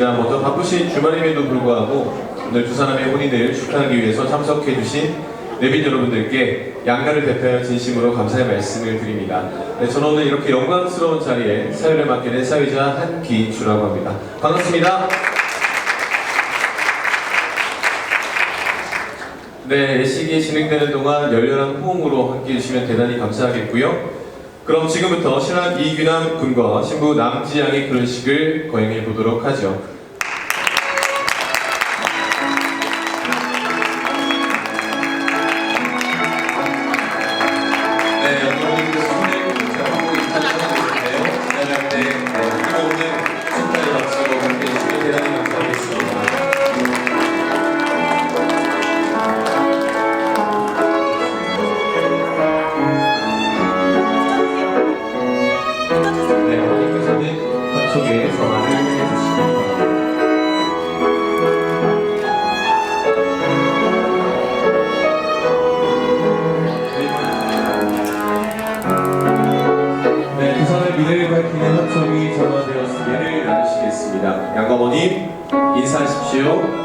기다리셨습니다. 먼저 바쁘신 주말임에도 불구하고 오늘 두 사람의 혼인을 축하하기 위해서 참석해주신 내빈 여러분들께 양가를 대표하여 진심으로 감사의 말씀을 드립니다. 네, 저는 오늘 이렇게 영광스러운 자리에 사회를 맡게 된 사회자 한기주라고 합니다. 반갑습니다. 네, 예식이 진행되는 동안 열렬한 호응으로 함께 해주시면 대단히 감사하겠고요. 그럼 지금부터 신랑 이규남 군과 신부 남지양의 결혼식을 거행해 보도록 하죠. 밝히는 합성이 전화되었으기를 나누시겠습니다. 양어머님 인사하십시오.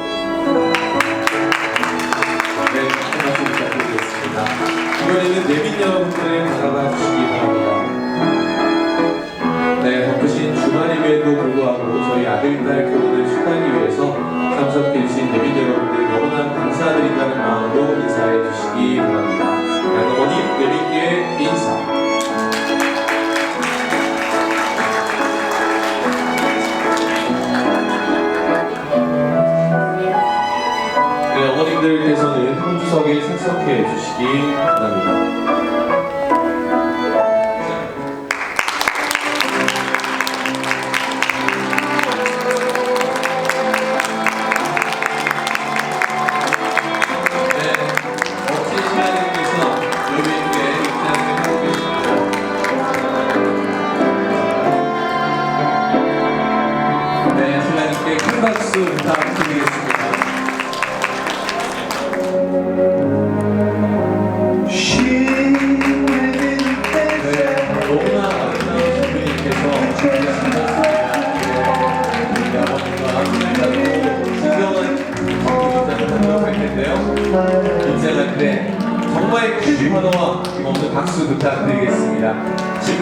부탁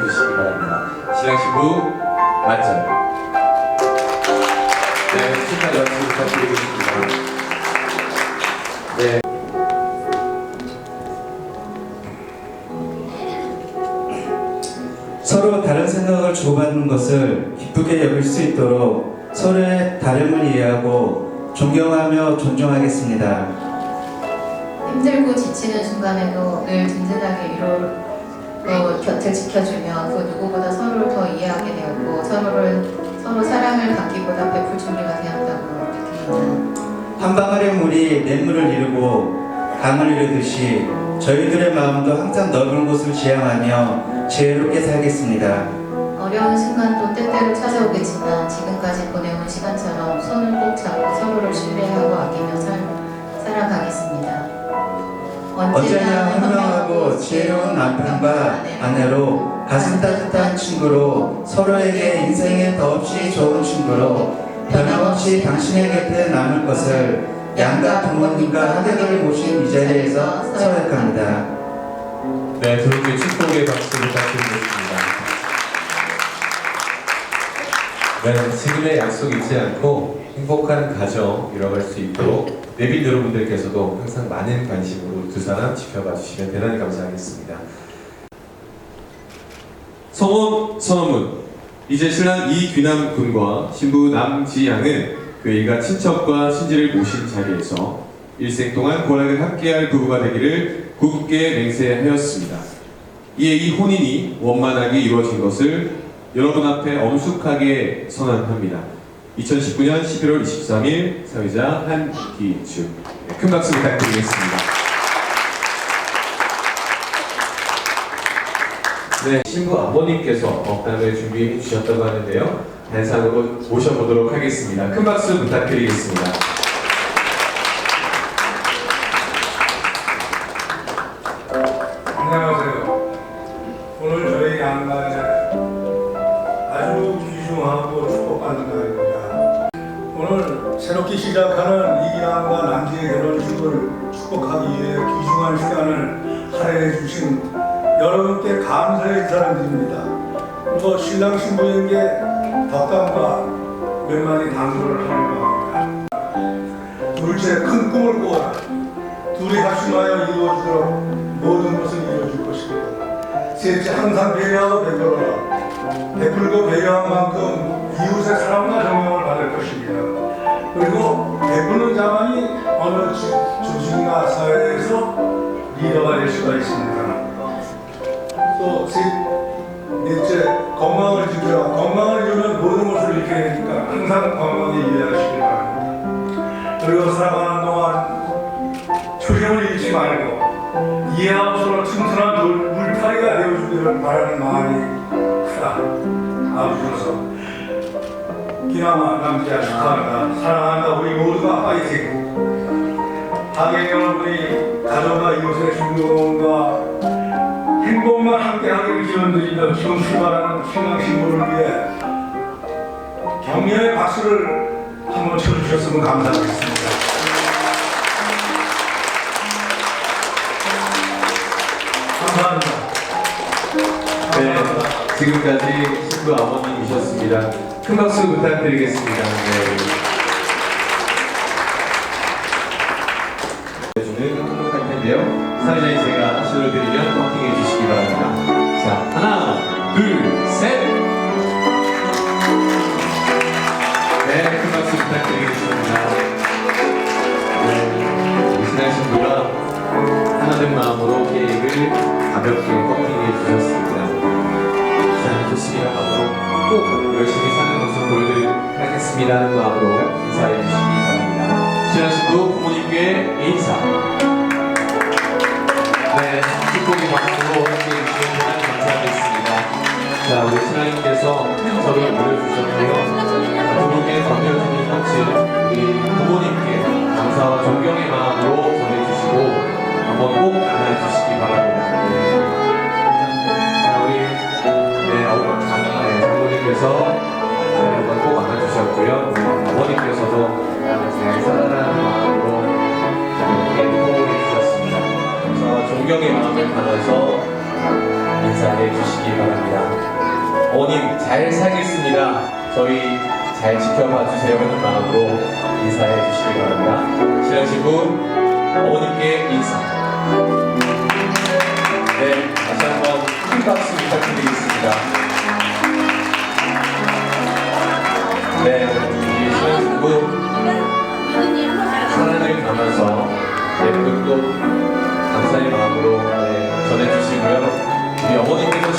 해주시기 바랍니다. 신랑 신부 맞절. 네, 축하 연습 부탁드리겠습니다. 네. 서로 다른 생각을 주고받는 것을 기쁘게 여길 수 있도록 서로의 다름을 이해하고 존경하며 존중하겠습니다. 힘들고 지치는 순간에도 늘 든든하게 위로 로 곁을 지켜주며 그 누구보다 서로를 더 이해하게 되었고 서로를 서로 사랑을 받기보다 베풀 준비가 되었다고 느낍니다. 한 방울의 물이 냇물을 이루고 강을 이루듯이 저희들의 마음도 항상 넓은 곳을 지향하며 지혜롭게 살겠습니다. 어려운 순간도 때때로 찾아오겠지만 지금까지 보내온 시간처럼 손을 꼭 잡고 서로를 신뢰하고 아끼며 살, 살아가겠습니다. 언제나 현명하고 지혜로운 남편과 아내로 가슴 따뜻한 친구로 서로에게 인생에 더없이 좋은 친구로 변함없이 당신의 곁에 남을 것을 양가 부모님과 하객을 모신 이 자리에서 서약합니다. 네, 두 분께 축복의 박수 부탁드리겠습니다. 네, 지금의 약속 잊지 않고 행복한 가정 이뤄갈 수 있도록 내빈 여러분들께서도 항상 많은 관심으로 두 사람 지켜봐 주시면 대단히 감사하겠습니다. 성원 선언문 이제 신랑 이귀남 군과 신부 남지양은 그 일가 친척과 친지를 모신 자리에서 일생 동안 고락을 함께할 부부가 되기를 굳게 맹세하였습니다. 이에 이 혼인이 원만하게 이루어진 것을 여러분 앞에 엄숙하게 선언합니다. 2019년 11월 23일 사회자 한기주 네, 큰 박수 부탁드리겠습니다. 네, 신부 아버님께서 억담을 준비해 주셨다고 하는데요. 단상으로 모셔보도록 하겠습니다. 큰 박수 부탁드리겠습니다. 아주 귀중하고 축복받는 날입니다. 오늘 새롭게 시작하는 이기남과 남지의 결혼식을 축복하기 위해 귀중한 시간을 할애해 주신 여러분께 감사의 인사를 드립니다. 그리고 신랑 신부에게 덕담과 몇 마디 당부를 하려고 합니다. 둘째 큰 꿈을 꾸어라. 둘이 합심하여 이루어지도록 모든 것을 이루어줄 것입니다. 셋째, 항상 배려하고 베풀어라. 베풀고 배려한 만큼 이웃의 사랑과 존경을 받을 것입니다. 그리고 베푸는 자만이 어느 주- 조직이나 사회에서 리더가 될 수가 있습니다. 또 셋, 넷째, 건강을 지켜라. 건강을 지키면 모든 것을 잃게 되니까 항상 건강에 이해하시기 바랍니다. 그리고 살아가는 동안 초심을 잃지 말고 이해하고 서로 튼튼한 물, 물타리가 되어주기를 바라는 마음이 크다. 아버지로서 기나마 남자 축하한다. 사랑한다. 우리 모두가 파이팅. 하객 여러분이 가정과 이웃의 즐거움과 행복만 함께하기를 기원드리며 지금 출발하는 신랑 신부를 위해 격려의 박수를 한번 쳐주셨으면 감사하겠습니다. 지금까지 신부 아버님이셨습니다. 큰 박수 부탁드리겠습니다. 네. 주는 행복할 텐데요. 사회자인 제가 신호를 드리면 커팅해 주시기 바랍니다. 자, 하나, 둘, 셋! 네, 큰 박수 부탁드리겠습니다. 네, 신랑 신부가 하나된 마음으로 케이크를 가볍게 커팅해 주셨습니다. 자, 좋습니다. 앞으로 꼭 열심히 사는 모습 보여드리도록 하겠습니다. 하는 마음으로 인사해 주시기 바랍니다. 신랑 신부 부모님께 인사. 네, 축복의 박수로 함께 해 주시면 대단히 감사하겠습니다. 자, 우리 신랑님께서 서로를 물려주셨고요. 동경의 마음을 담아서 인사해 주시기 바랍니다. 어머님 잘 살겠습니다. 저희 잘 지켜봐 주세요 하는 마음으로 인사해 주시기 바랍니다. 신랑 신부 어머님께 인사. 네, 다시 한번 큰 박수 부탁드리겠습니다. 네, 우리 신랑 신부 사랑을 담아서 네, 예쁜 꽃 전해주시고요. 우리 어머님께서